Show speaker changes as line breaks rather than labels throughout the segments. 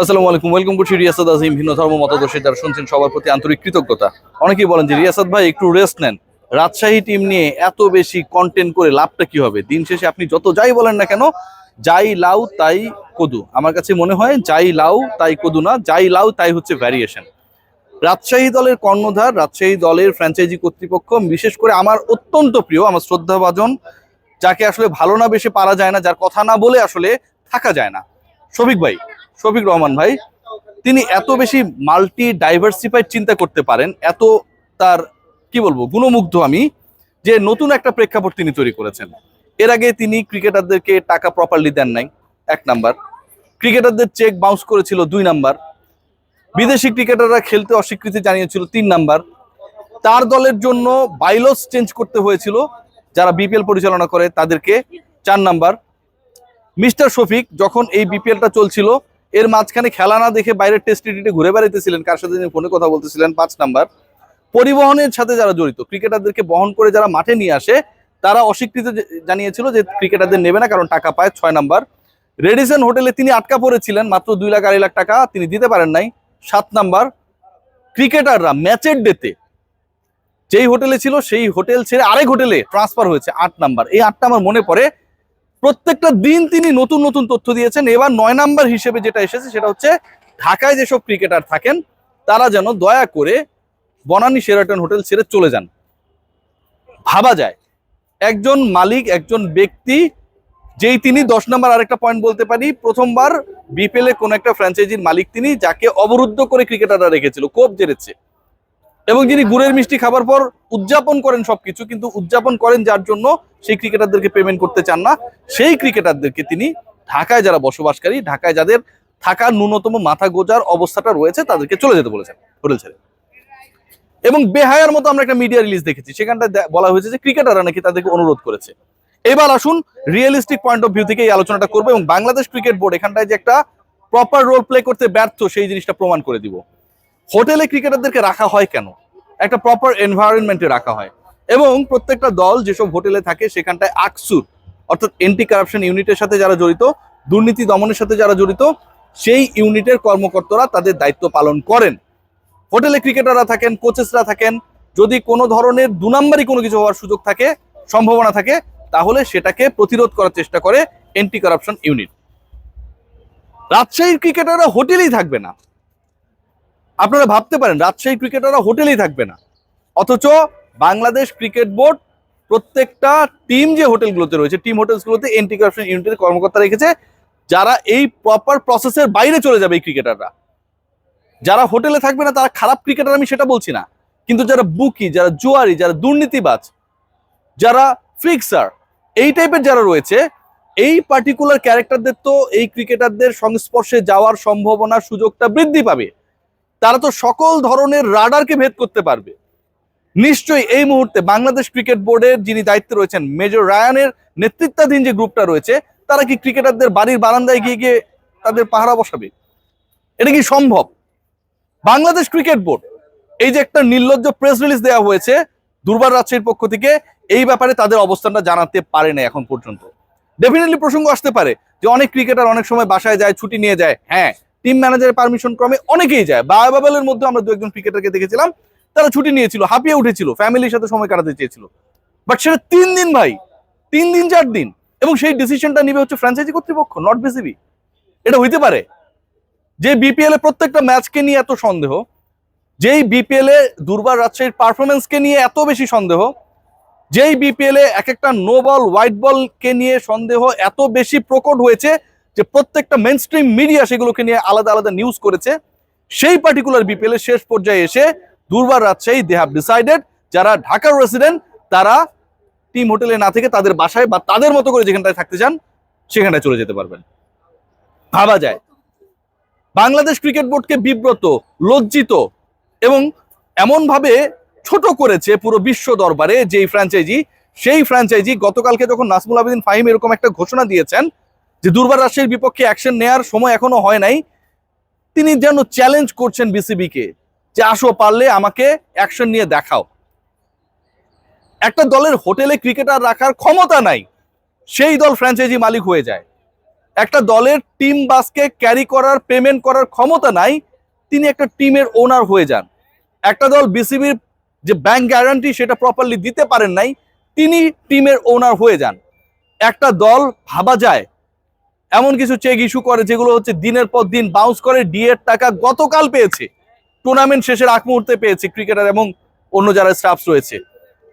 আসসালামু আলাইকুম ওয়েলকাম করছি রিয়াসাদ আজিম ভিন্ন ধর্ম মতাদর্শী যারা শুনছেন সবার প্রতি আন্তরিক কৃতজ্ঞতা। অনেকেই বলেন যে রিয়াসাদ ভাই, একটু রেস্ট নেন। রাজশাহী টিম নিয়ে এত বেশি কন্টেন্ট করে লাভটা কি হবে? দিন শেষে আপনি যত যাই বলেন না কেন, যাই লাউ, তাই কদু। আমার কাছে মনে হয়, যাই লাউ, তাই কদু না, যাই লাউ, তাই হচ্ছে ভ্যারিয়েশন রাজশাহী দলের কর্ণধার, রাজশাহী দলের ফ্র্যাঞ্চাইজি কর্তৃপক্ষ, বিশেষ করে আমার অত্যন্ত প্রিয়, আমার শ্রদ্ধাভাজন, যাকে আসলে ভালো না বেশি পারা যায় না, যার কথা না বলে আসলে থাকা যায় না। শফিক ভাই শফিক রহমান ভাই, তিনি এত বেশি মাল্টি ডাইভার্সিফাইড চিন্তা করতে পারেন, এত তার, কি বলব, গুণমুগ্ধ আমি, যে নতুন একটা প্রেক্ষাপট তিনি তৈরি করেছেন। এর আগে তিনি ক্রিকেটারদেরকে টাকা প্রপারলি দেন নাই, এক নাম্বার। ক্রিকেটারদের চেক বাউন্স করেছিল দুই নাম্বার। বিদেশি ক্রিকেটাররা খেলতে অস্বীকৃতি জানিয়েছিল তিন নাম্বার। তার দলের জন্য বাইলস চেঞ্জ করতে হয়েছিল, যারা বিপিএল পরিচালনা করে তাদেরকে, চার নাম্বার। মিস্টার শফিক যখন এই বিপিএলটা চলছিল এর মাঝখানে খেলা না দেখে বাইরের টেস্ট ক্রিকেটে ঘুরে বেড়াইতেছিলেন, কার সাথে তিনি ফোনে কথা বলতেছিলেন? পাঁচ নাম্বার। পরিবহনের সাথে যারা জড়িত ক্রিকেটারদেরকে বহন করে যারা মাঠে নিয়ে আসে, তারা অস্বীকৃতি জানিয়েছিল যে ক্রিকেটারদের নেবে না, কারণ টাকা পায়। ছয় নাম্বার রেডিসন হোটেলে তিনি আটকা পড়েছিলেন, মাত্র দুই লাখ আড়াই লাখ টাকা তিনি দিতে পারেন নাই। সাত নাম্বার ক্রিকেটাররা ম্যাচের ডেতে যেই হোটেলে ছিল, সেই হোটেল ছেড়ে আরেক হোটেলে ট্রান্সফার হয়েছে। আট নাম্বার, এই আটটা আমার মনে পড়ে প্রত্যেকটা দিন তিনি নতুন নতুন তথ্য দিয়েছেন। এবার নয় নাম্বার হিসেবে যেটা এসেছে সেটা হচ্ছে, ঢাকায় যেসব ক্রিকেটার থাকেন, তারা যেন দয়া করে বনানী শেরাটন হোটেল ছেড়ে চলে যান। ভাবা যায়, একজন মালিক, একজন ব্যক্তি, যেই তিনি দশ নাম্বার আরেকটা পয়েন্ট বলতে পারি, প্রথমবার বিপিএল কোন একটা ফ্র্যাঞ্চাইজির মালিক তিনি, যাকে অবরুদ্ধ করে ক্রিকেটাররা রেখেছিল, কোপ জেরেছে। এবং যিনি গুড়ের মিষ্টি খাবার পর উদযাপন করেন সবকিছু, কিন্তু উদযাপন করেন যার জন্য সেই ক্রিকেটারদেরকে পেমেন্ট করতে চান না। সেই ক্রিকেটারদেরকে তিনি ঢাকায় যারা বসবাসকারী, ঢাকায় যাদের থাকার ন্যূনতম মাথা গোজার অবস্থাটা রয়েছে, তাদেরকে চলে যেতে বলেছেন হোটেল ছেড়ে। এবং বেহায়ার মতো আমরা একটা মিডিয়া রিলিজ দেখেছি সেখানটা বলা হয়েছে যে ক্রিকেটাররা নাকি তাদেরকে অনুরোধ করেছে। এবার আসুন রিয়েলিস্টিক পয়েন্ট অফ ভিউ থেকে এই আলোচনাটা করব এবং বাংলাদেশ ক্রিকেট বোর্ড এখানটায় যে একটা প্রপার রোল প্লে করতে ব্যর্থ, সেই জিনিসটা প্রমাণ করে দিব। হোটেলে ক্রিকেটারদেরকে রাখা হয় কেন? একটা প্রপার এনভায়রনমেন্টে রাখা হয়। এবং প্রত্যেকটা দল যেসব হোটেলে থাকে সেখানটায় আকসুর, অর্থাৎ এন্টি কারাপশন ইউনিটের সাথে যারা জড়িত, দুর্নীতি দমনের সাথে যারা জড়িত, সেই ইউনিটের কর্মকর্তারা তাদের দায়িত্ব পালন করেন। হোটেলে ক্রিকেটাররা থাকেন কোচেসরা থাকেন, যদি কোনো ধরনের দু নাম্বারই কোনো কিছু হওয়ার সুযোগ থাকে, সম্ভাবনা থাকে, তাহলে সেটাকে প্রতিরোধ করার চেষ্টা করে এন্টি কারাপশন ইউনিট রাজশাহীর ক্রিকেটাররা হোটেলেই থাকবে না। আপনারা ভাবতে পারেন, রাজশাহী ক্রিকেটাররা হোটেলেই থাকবে না। অথচ বাংলাদেশ ক্রিকেট বোর্ড প্রত্যেকটা টিম যে হোটেলগুলোতে রয়েছে, টিম হোটেলসগুলোতে এন্টি কারাপশন ইউনিটের কর্মকর্তা রেখেছে, যারা এই প্রপার প্রসেসের বাইরে চলে যাবে এই ক্রিকেটাররা। যারা হোটেলে থাকবে না, তারা খারাপ ক্রিকেটার, আমি সেটা বলছি না। কিন্তু যারা বুকি, যারা জুয়ারি, যারা দুর্নীতিবাজ, যারা ফিক্সার এই টাইপের যারা রয়েছে, এই পার্টিকুলার ক্যারেক্টারদের তো এই ক্রিকেটারদের সংস্পর্শে যাওয়ার সম্ভাবনা সুযোগটা বৃদ্ধি পাবে। তারা তো সকল ধরনের রাডারকে ভেদ করতে পারবে। নিশ্চয়ই এই মুহূর্তে বাংলাদেশ ক্রিকেট বোর্ডের যিনি দায়িত্বে রয়েছেন, মেজর রায়ানের নেতৃত্বাধীন যে গ্রুপটা রয়েছে, তারা কি ক্রিকেটারদের বাড়ির বারান্দায় গিয়ে গিয়ে তাদের পাহারা বসাবে? এটা কি সম্ভব? বাংলাদেশ ক্রিকেট বোর্ড, এই যে একটা নির্লজ্জ প্রেস রিলিজ দেওয়া হয়েছে দুর্বার রাজশাহীর পক্ষ থেকে, এই ব্যাপারে তাদের অবস্থানটা জানাতে পারে না এখন পর্যন্ত। ডেফিনেটলি প্রসঙ্গ আসতে পারে যে অনেক ক্রিকেটার অনেক সময় বাসায় যায়, ছুটি নিয়ে যায়। হ্যাঁ টিম ম্যানেজারের পারমিশন ক্রমে অনেকেই যায়। বায়াবাবেলের মধ্যে আমরা দু একজন ক্রিকেটারকে দেখেছিলাম। তারা ছুটি নিয়েছিল, হাঁপিয়ে উঠেছিল ফ্যামিলির সাথে সময় কাটাতে চেয়েছিল। বাট সেটা তিন দিন ভাই, তিন দিন চার দিন। এবং সেই ডিসিশনটা নিবে হচ্ছে ফ্র্যাঞ্চাইজি কর্তৃপক্ষ নট বিসিবি এটা হইতে পারে। যে বিপিএল এ প্রত্যেকটা ম্যাচকে নিয়ে এত সন্দেহ, যেই বিপিএল এ দুর্বার রাজশাহীর পারফরমেন্সকে নিয়ে এত বেশি সন্দেহ, যেই বিপিএল এ এক একটা নো বল হোয়াইট বলকে নিয়ে সন্দেহ এত বেশি প্রকট হয়েছে যে প্রত্যেকটা মেন মিডিয়া সেগুলোকে নিয়ে আলাদা আলাদা নিউজ করেছে, সেই পার্টিকুলার বিপিএল এর শেষ পর্যায়ে এসে দুর্বার রাজশাহী দে হ্যাভ ডিসাইডেড যারা ঢাকার রেসিডেন্ট তারা টিম হোটেলে না থেকে তাদের বাসায় বা তাদের মতো করে যেখানটায় থাকতে চান, সেখানটায় চলে যেতে পারবেন। ভাবা যায়। বাংলাদেশ ক্রিকেট বোর্ডকে বিব্রত, লজ্জিত এবং এমনভাবে ছোট করেছে পুরো বিশ্ব দরবারে যেই ফ্র্যাঞ্চাইজি সেই ফ্র্যাঞ্চাইজি গতকালকে যখন নাসমুল আবেদিন ফাহিম এরকম একটা ঘোষণা দিয়েছেন যে দুর্বার রাশির বিপক্ষে অ্যাকশন নেয়ার সময় এখনও হয় নাই, তিনি যেন চ্যালেঞ্জ করছেন বিসিবি কে, যে আসো পারলে আমাকে অ্যাকশন নিয়ে দেখাও। একটা দলের হোটেলে ক্রিকেটার রাখার ক্ষমতা নাই, সেই দল ফ্র্যাঞ্চাইজি মালিক হয়ে যায়। একটা দলের টিম বাসকে ক্যারি করার পেমেন্ট করার ক্ষমতা নাই, তিনি একটা টিমের ওনার হয়ে যান। একটা দল বিসিবির যে ব্যাংক গ্যারান্টি সেটা প্রপারলি দিতে পারেন নাই, তিনি টিমের ওনার হয়ে যান। একটা দল ভাবা যায় এমন কিছু চেক ইস্যু করে যেগুলো হচ্ছে দিনের পর দিন বাউন্স করে ডিএর টাকা গতকাল পেয়েছে। টুর্নামেন্ট শেষের আগ মুহূর্তে পেয়েছে ক্রিকেটার এবং অন্য যারা স্টাফস রয়েছে।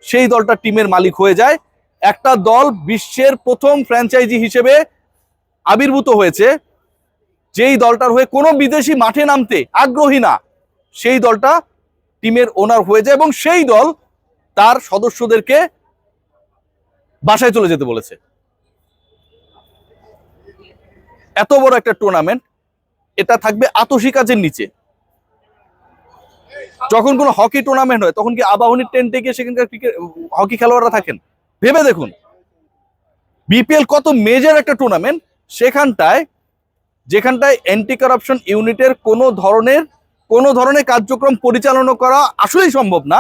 সেই দলটা টিমের মালিক হয়ে যায়। একটা দল বিশ্বের প্রথম ফ্র্যাঞ্চাইজি হিসেবে আবির্ভূত হয়েছে। যেই দলটার হয়ে কোনো বিদেশি মাঠে নামতে আগ্রহী না, সেই দলটা টিমের ওনার হয়ে যায় এবং সেই দল তার সদস্যদেরকে বাসায় চলে যেতে বলেছে। এত বড় একটা টুর্নামেন্ট এটা থাকবে আতসী কাজের নিচে। যখন কোনো হকি টুর্নামেন্ট হয়, তখন কি আবাহনীর টেন্টে গিয়ে সেখানকার হকি খেলোয়াড়রা থাকেন? ভেবে দেখুন। বিপিএল কত মেজর একটা টুর্নামেন্ট সেখানটায়, যেখানটায় অ্যান্টি কারাপশন ইউনিটের কোনো ধরনের কোনো ধরনের কার্যক্রম পরিচালনা করা আসলেই সম্ভব না।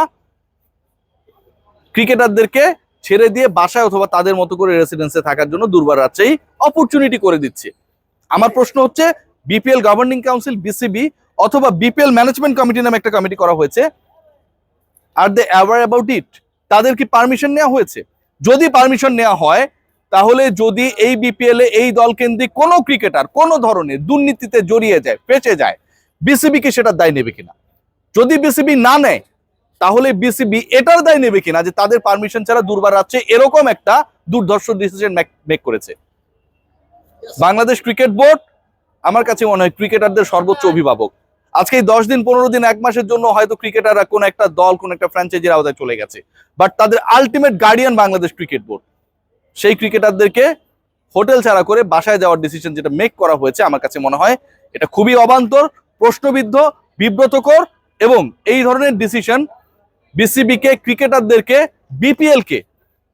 ক্রিকেটারদেরকে ছেড়ে দিয়ে বাসায় অথবা তাদের মতো করে রেসিডেন্সে থাকার জন্য দুর্বার রাজশাহী অপরচুনিটি করে দিচ্ছে। আমার প্রশ্ন হচ্ছে B P L governing council B C B অথবা B P L management committee নামে একটা কমিটি করা হয়েছে। আর দে অ্যাওয়ার অ্যাবাউট ইট তাদের কি পারমিশন নেওয়া হয়েছে? যদি পারমিশন নেওয়া হয়, তাহলে যদি এই বিপিএল এ এই দল কেন্দ্রিক কোনো ক্রিকেটার কোনো ধরনের দুর্নীতিতে জড়িয়ে যায় ফেসে যায় বিসিবি কি সেটার দায় নেবে কিনা? যদি বিসিবি না নেয়, তাহলে বিসিবি এটার দায় নেবে কিনা যে তাদের পারমিশন ছাড়া দুর্বার রাজ্যে এরকম একটা দুর্ধর্ষ ডিসিশন মেক করেছে? বাংলাদেশ ক্রিকেট বোর্ড আমার কাছে মনে হয় ক্রিকেটারদের সর্বোচ্চ অভিভাবক। আজকে এই দশ দিন পনেরো দিন এক মাসের জন্য হয়তো ক্রিকেটাররা কোন একটা দল কোন একটা ফ্র্যাঞ্চাইজির আওতায় চলে গেছে। বাট তাদের ultimate guardian Bangladesh cricket board. সেই ক্রিকেটারদেরকে হোটেল ছাড়া করে বাসায় যাওয়ার ডিসিশন যেটা মেক করা হয়েছে আমার কাছে মনে হয় এটা খুবই অবান্তর প্রশ্নবিদ্ধ বিব্রতকর এবং এই ধরনের ডিসিশন বিসিবিকে ক্রিকেটারদেরকে বিপিএল কে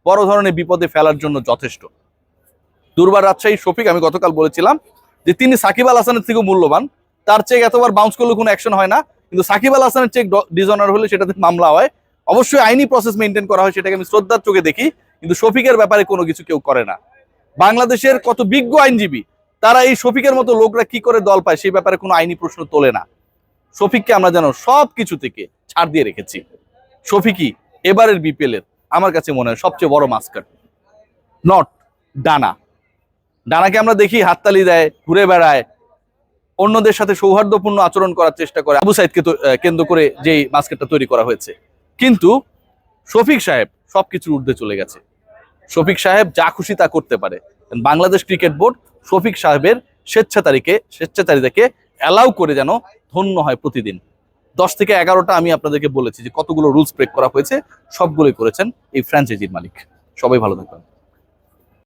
বড় ধরনের বিপদে ফেলার জন্য যথেষ্ট। দুর্বার রাজশাহী শফিক, আমি গতকাল বলেছিলাম যে তিনি সাকিব আল হাসানের থেকেও মূল্যবান। তার চেক এতবার বাউন্স করলে কোনো অ্যাকশন হয় না। কিন্তু সাকিব আল হাসানের চেক ডিজনার হলে সেটাতে মামলা হয়। অবশ্যই আইনি প্রসেস মেনটেন করা হয়, সেটাকে আমি শ্রদ্ধার চোখে দেখি। কিন্তু শফিকের ব্যাপারে কোনো কিছু কেউ করে না। বাংলাদেশের কত বিজ্ঞ আইনজীবী, তারা এই শফিকের মতো লোকরা কি করে দল পায়, সেই ব্যাপারে কোনো আইনি প্রশ্ন তোলে না। শফিককে আমরা যেন সব কিছু থেকে ছাড় দিয়ে রেখেছি। শফিকই এবারের বিপিএল এর আমার কাছে মনে হয় সবচেয়ে বড় মাস্কার নট ডানা। ডানাকে আমরা দেখি হাততালি দেয়, ঘুরে বেড়ায়, অন্যদের সাথে সৌহার্দ্যপূর্ণ আচরণ করার চেষ্টা করে। আবু সাইদকে কেন্দ্র করে যেই মাস্কেটটা তৈরি করা হয়েছে। কিন্তু শফিক সাহেব সবকিছুর ঊর্ধ্বে চলে গেছে। শফিক সাহেব যা খুশি তা করতে পারে। বাংলাদেশ ক্রিকেট বোর্ড শফিক সাহেবের স্বেচ্ছাচারীকে, স্বেচ্ছাচারীদেরকে অ্যালাউ করে যেন ধন্য হয় প্রতিদিন। দশ থেকে এগারোটা আমি আপনাদেরকে বলেছি যে কতগুলো রুলস ব্রেক করা হয়েছে, সবগুলোই করেছেন এই ফ্র্যাঞ্চাইজির মালিক। সবাই ভালো থাকবেন।